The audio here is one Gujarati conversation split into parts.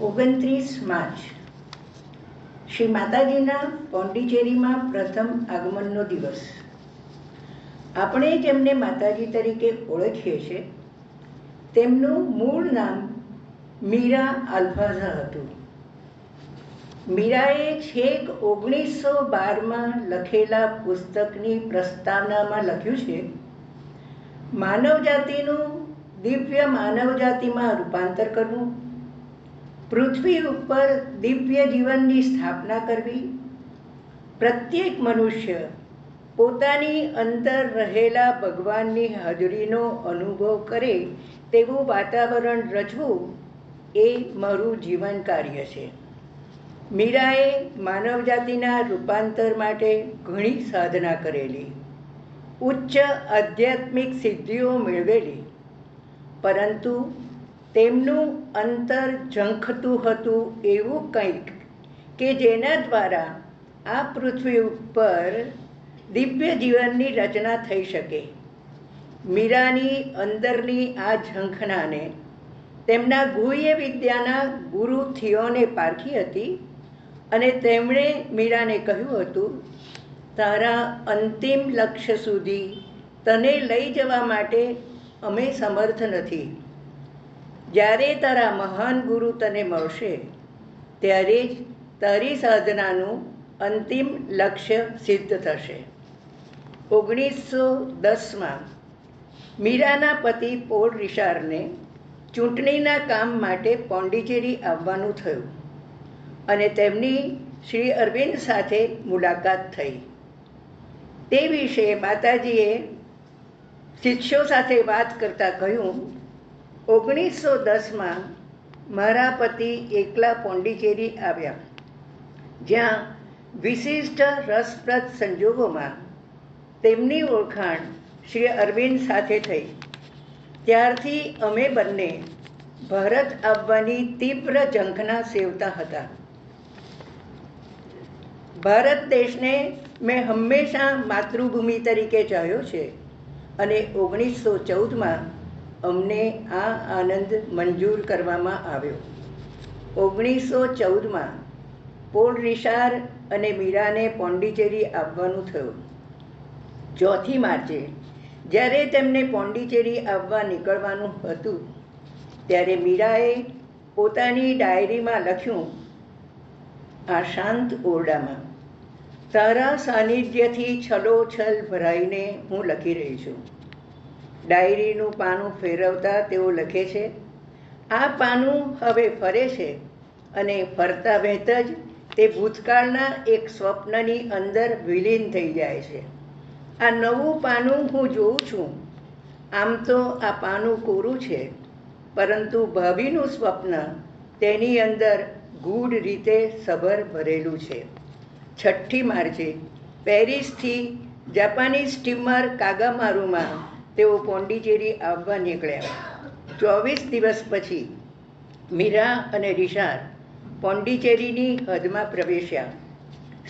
ઓગણત્રીસ માર્ચ. શ્રી માતાજીના પોંડિચેરીમાં પ્રથમ આગમનનો દિવસ. આપણે જેમને માતાજી તરીકે ઓળખીએ છીએ, તેમનું મૂળ નામ મીરા આલ્ફાઝા હતું. મીરાએ છેક ઓગણીસો બારમાં લખેલા પુસ્તકની પ્રસ્તાવનામાં લખ્યું છે, માનવજાતિનું દિવ્ય માનવજાતિમાં રૂપાંતર કરવું. પૃથ્વી ઉપર દિવ્ય જીવનની સ્થાપના કરવી. પ્રત્યેક મનુષ્ય પોતાની અંદર રહેલા ભગવાનની હાજરીનો અનુભવ કરે તેવું વાતાવરણ રચવું એ મારું જીવન કાર્ય છે. મીરાએ માનવજાતિના રૂપાંતર માટે ઘણી સાધના કરેલી. ઉચ્ચ આધ્યાત્મિક સિદ્ધિઓ મેળવેલી. પરંતુ તેમનું અંતર ઝંખતું હતું એવું કંઈક કે જેના દ્વારા આ પૃથ્વી ઉપર દિવ્ય જીવનની રચના થઈ શકે. મીરાની અંદરની આ ઝંખનાને તેમના ગુહ્ય વિદ્યાના ગુરુ થિયોને પારખી હતી અને તેમણે મીરાને કહ્યું હતું, તારા અંતિમ લક્ષ્ય સુધી તને લઈ જવા માટે અમે સમર્થ નથી. જ્યારે તારા મહાન ગુરુ તને મળશે, ત્યારે જ તારી સાધનાનું અંતિમ લક્ષ્ય સિદ્ધ થશે. ઓગણીસો દસમાં મીરાના પતિ પોલ રિશારને ચૂંટણીના કામ માટે પોંડિચેરી આવવાનું થયું અને તેમની શ્રી અરવિંદ સાથે મુલાકાત થઈ. તે વિશે માતાજીએ શિષ્યો સાથે વાત કરતાં કહ્યું ઓગણીસો દસમાં મારા પતિ એકલા પોંડિચેરી આવ્યા. જ્યાં વિશિષ્ટ રસપ્રદ સંજોગોમાં તેમની ઓળખાણ શ્રી અરવિંદ સાથે થઈ. ત્યારથી અમે બંને ભારત આવવાની તીવ્ર ઝંખના સેવતા હતા. ભારત દેશને મેં હંમેશા માતૃભૂમિ તરીકે ચાહ્યો છે અને ઓગણીસો ચૌદમાં અમને આ આનંદ મંજૂર કરવામાં આવ્યો. ઓગણીસો ચૌદમાં પોલ રિશાર અને મીરાને પોંડિચેરી આવવાનું થયું. ચોથી માર્ચે, જ્યારે તેમને પોંડિચેરી આવવા નીકળવાનું હતું, ત્યારે મીરાએ પોતાની ડાયરીમાં લખ્યું, આ શાંત ઓરડામાં તારા સાનિધ્યથી છલોછલ ભરાઈને હું લખી રહી છું. ડાયરીનું પાનું ફેરવતા તેઓ લખે છે, આ પાનું હવે ફરે છે અને ફરતા વહેતા જ તે ભૂતકાળના એક સ્વપ્નની અંદર વિલીન થઈ જાય છે. આ નવું પાનું હું જોઉં છું. આમ તો આ પાનું કોરું છે, પરંતુ ભાવિનું સ્વપ્ન તેની અંદર ગૂઢ રીતે સભર ભરેલું છે. છઠ્ઠી માર્ચે પેરિસથી જાપાની સ્ટીમર કાગામારુમાં તેઓ પોંડિચેરી આવવા નીકળ્યા. ચોવીસ દિવસ પછી મીરા અને રિશાર પોંડિચેરીની હદમાં પ્રવેશ્યા.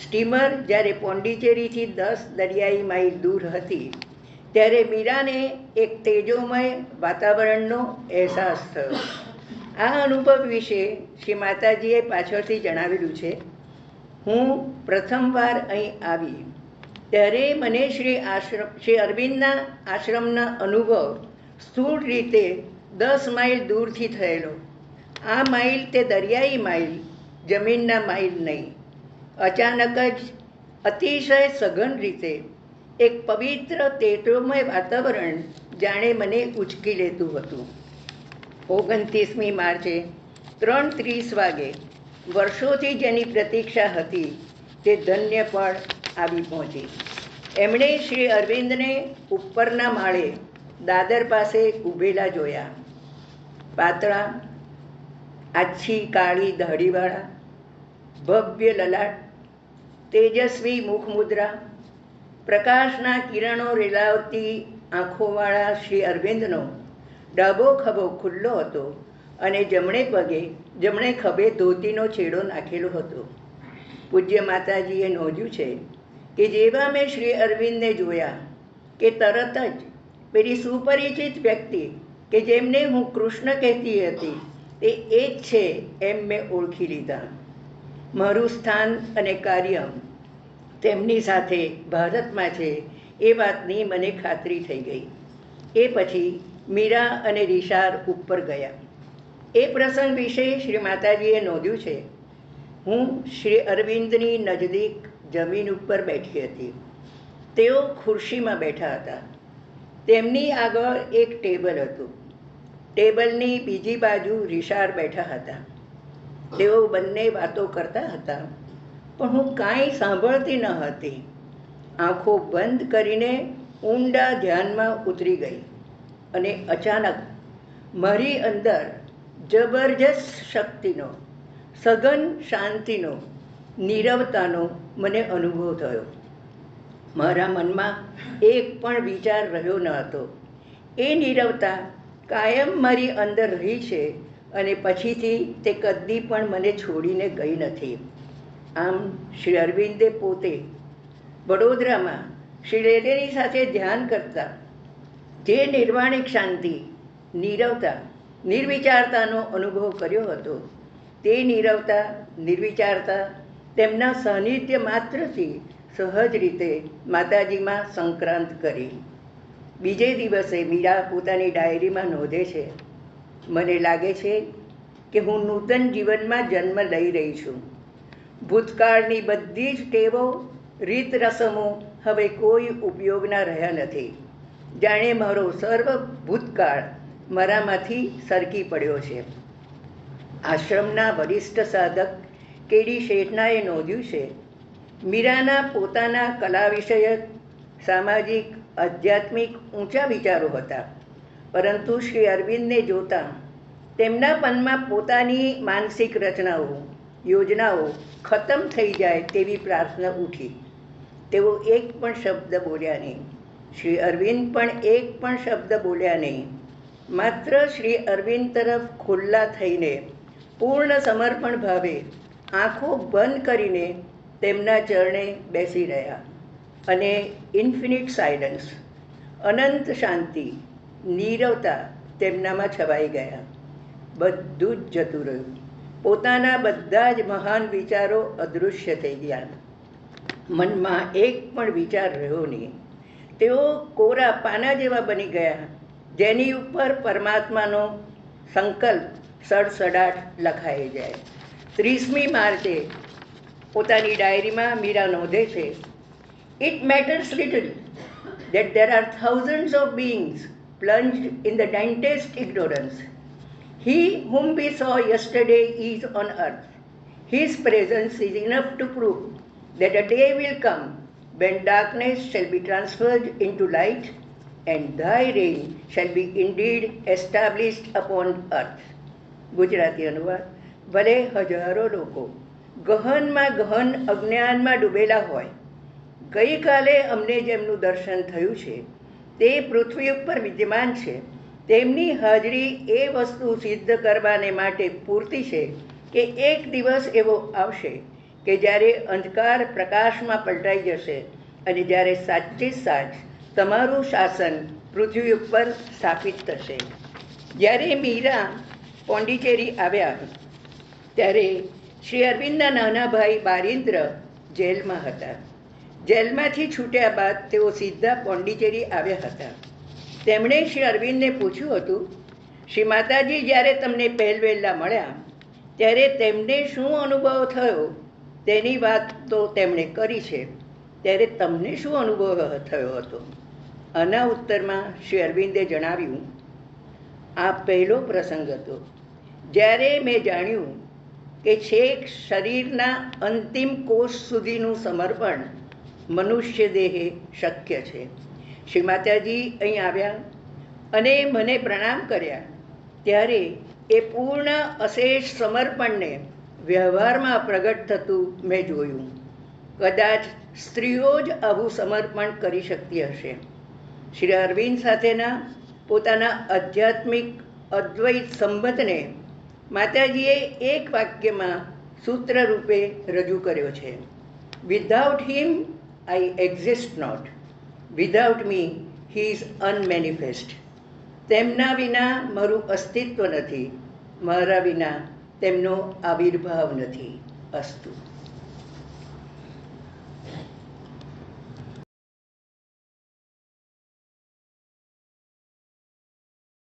સ્ટીમર જ્યારે પોંડિચેરીથી દસ દરિયાઈ માઇલ દૂર હતી, ત્યારે મીરાને એક તેજોમય વાતાવરણનો અહેસાસ થયો. આ અનુભવ વિશે શ્રી માતાજીએ પાછળથી જણાવેલું છે. હું પ્રથમવાર અહીં આવી. ત્યારે મને શ્રી આશ્રમ શ્રી અરવિંદના આશ્રમના અનુભવ સ્થૂળ રીતે દસ માઇલ દૂરથી થયેલો. આ માઇલ તે દરિયાઈ માઇલ, જમીનના માઇલ નહીં. અચાનક જ અતિશય સઘન રીતે એક પવિત્ર તેટોમય વાતાવરણ જાણે મને ઉચકી લેતું હતું. ઓગણત્રીસમી માર્ચે ત્રણ ત્રીસ વાગે વર્ષોથી જેની પ્રતીક્ષા હતી તે ધન્ય પણ આવી પહોંચી. એમણે શ્રી અરવિંદને ઉપરના માળે દાદર પાસે ઊભેલા જોયા. પાતળા, આછી કાળી દાઢીવાળા, ભવ્ય લલાટ, તેજસ્વી મુખમુદ્રા, પ્રકાશના કિરણો રેલાવતી આંખોવાળા શ્રી અરવિંદનો ડાબો ખભો ખુલ્લો હતો અને જમણે પગે, જમણે ખભે ધોતીનો છેડો નાખેલો હતો. પૂજ્ય માતાજીએ નોંધ્યું છે કે જેવા મેં શ્રી અરવિંદને જોયા કે તરત જ પેલી સુપરિચિત વ્યક્તિ કે જેમને હું કૃષ્ણ કહેતી હતી તે એ જ છે એમ મેં ઓળખી લીધા. મારું સ્થાન અને કાર્ય તેમની સાથે ભારતમાં છે એ વાતની મને ખાતરી થઈ ગઈ. એ પછી મીરા અને રિશાર ઉપર ગયા. એ પ્રસંગ વિશે શ્રી માતાજીએ નોંધ્યું છે. હું શ્રી અરવિંદની નજદીક જમીન ઉપર બેઠી હતી. તેઓ ખુરશીમાં બેઠા હતા. તેમની આગળ એક ટેબલ હતું. ટેબલની બીજી બાજુ રિશાર બેઠા હતા. તેઓ બંને વાતો કરતા હતા. પણ હું કાંઈ સાંભળતી ન હતી. આંખો બંધ કરીને ઊંડા ધ્યાનમાં ઉતરી ગઈ અને અચાનક મારી અંદર જબરજસ્ત શક્તિનો, સઘન શાંતિનો નીરવતાનો મને અનુભવ થયો. મારા મનમાં એક પણ વિચાર રહ્યો ન હતો. એ નીરવતા કાયમ મારી અંદર રહી છે અને પછીથી તે કદી પણ મને છોડીને ગઈ નથી. આમ શ્રી અરવિંદે પોતે વડોદરામાં શ્રી રેલેની સાથે ધ્યાન કરતા જે નિર્વાણિક શાંતિ નીરવતા નિર્વિચારતાનો અનુભવ કર્યો હતો, તે નીરવતા નિર્વિચારતા તેમના સાનિધ્ય માત્રથી સહજ રીતે માતાજીમાં સંક્રાંત કરી. બીજે દિવસે મીરા પોતાની ડાયરીમાં નોંધે છે, મને લાગે છે કે હું નૂતન જીવનમાં જન્મ લઈ રહી છું. ભૂતકાળની બધી જ ટેવો રીત રસમો હવે કોઈ ઉપયોગના રહ્યા નથી. જાણે મારો સર્વ ભૂતકાળ મારામાંથી સરકી પડ્યો છે. આશ્રમના વરિષ્ઠ સાધક કેડી શેઠનાએ નોંધ્યું છે, મીરાના પોતાના કલા વિષયક સામાજિક, આધ્યાત્મિક ઊંચા વિચારો હતા. પરંતુ શ્રી અરવિંદને જોતા તેમના પનમાં પોતાની માનસિક રચનાઓ, યોજનાઓ ખતમ થઈ જાય તેવી પ્રાર્થના ઉઠી. તેઓ એક પણ શબ્દ બોલ્યા નહીં. શ્રી અરવિંદ પણ એક પણ શબ્દ બોલ્યા નહીં. માત્ર શ્રી અરવિંદ તરફ ખુલ્લા થઈને પૂર્ણ સમર્પણ ભાવે આંખો બંધ કરીને તેમના ચરણે બેસી રહ્યા. અને ઇન્ફિનિટ સાયલન્સ અનંત શાંતિ, નીરવતા તેમનામાં છવાઈ ગયા. બધું જ જતું રહ્યું. પોતાના બધા જ મહાન વિચારો અદૃશ્ય થઈ ગયા. મનમાં એક પણ વિચાર રહ્યો નહીં. તેઓ કોરા પાના જેવા બની ગયા, જેની ઉપર પરમાત્માનો સંકલ્પ સડસડાટ લખાઈ જાય. ત્રીસમી માર્ચે પોતાની ડાયરીમાં મીરા નોંધે છે it matters little that there are thousands of beings plunged in the densest ignorance. He whom we saw yesterday is on earth. His presence is enough to prove that a day will come when darkness shall be transferred into light and thy reign shall be indeed established upon earth. Gujarati અનુવાદ ભલે હજારો લોકો ગહનમાં ગહન અજ્ઞાનમાં ડૂબેલા હોય. ગઈકાલે અમને જેમનું દર્શન થયું છે, તે પૃથ્વી ઉપર વિદ્યમાન છે. તેમની હાજરી એ વસ્તુ સિદ્ધ કરવાને માટે પૂરતી છે કે એક દિવસ એવો આવશે કે જ્યારે અંધકાર પ્રકાશમાં પલટાઈ જશે અને જ્યારે સાચે સાચ તમારું શાસન પૃથ્વી ઉપર સ્થાપિત થશે. જ્યારે મીરા પોંડિચેરી આવ્યા ત્યારે શ્રી અરવિંદના નાના ભાઈ બારિન્દ્ર જેલમાં હતા. જેલમાંથી છૂટ્યા બાદ તેઓ સીધા પોંડિચેરી આવ્યા હતા. તેમણે શ્રી અરવિંદને પૂછ્યું હતું, શ્રી માતાજી, જ્યારે તમને પહેલવેલા મળ્યા, ત્યારે તેમને શું અનુભવ થયો? તેની વાત તો તેમણે કરી છે. ત્યારે તમને શું અનુભવ થયો હતો? આના ઉત્તરમાં શ્રી અરવિંદે જણાવ્યું, આ પહેલો પ્રસંગ હતો. જ્યારે મેં જાણ્યું કે છેક શરીરના અંતિમ કોષ સુધીનું સમર્પણ મનુષ્ય દેહે શક્ય છે. શ્રી માતાજી અહીં આવ્યા અને મને પ્રણામ કર્યા. ત્યારે એ પૂર્ણ અશેષ સમર્પણને વ્યવહારમાં પ્રગટ થતું મેં જોયું. કદાચ સ્ત્રીઓ જ આવું સમર્પણ કરી શકતી હશે. શ્રી અરવિંદ સાથેના પોતાના આધ્યાત્મિક અદ્વૈત સંબંધને માતાજીએ એક વાક્યમાં સૂત્ર રૂપે રજૂ કર્યો છે. Without him I exist not without me he is unmanifest તેમના વિના મારું અસ્તિત્વ નથી. મારા વિના તેમનો આવિર્ભાવ નથી. અસ્તુ.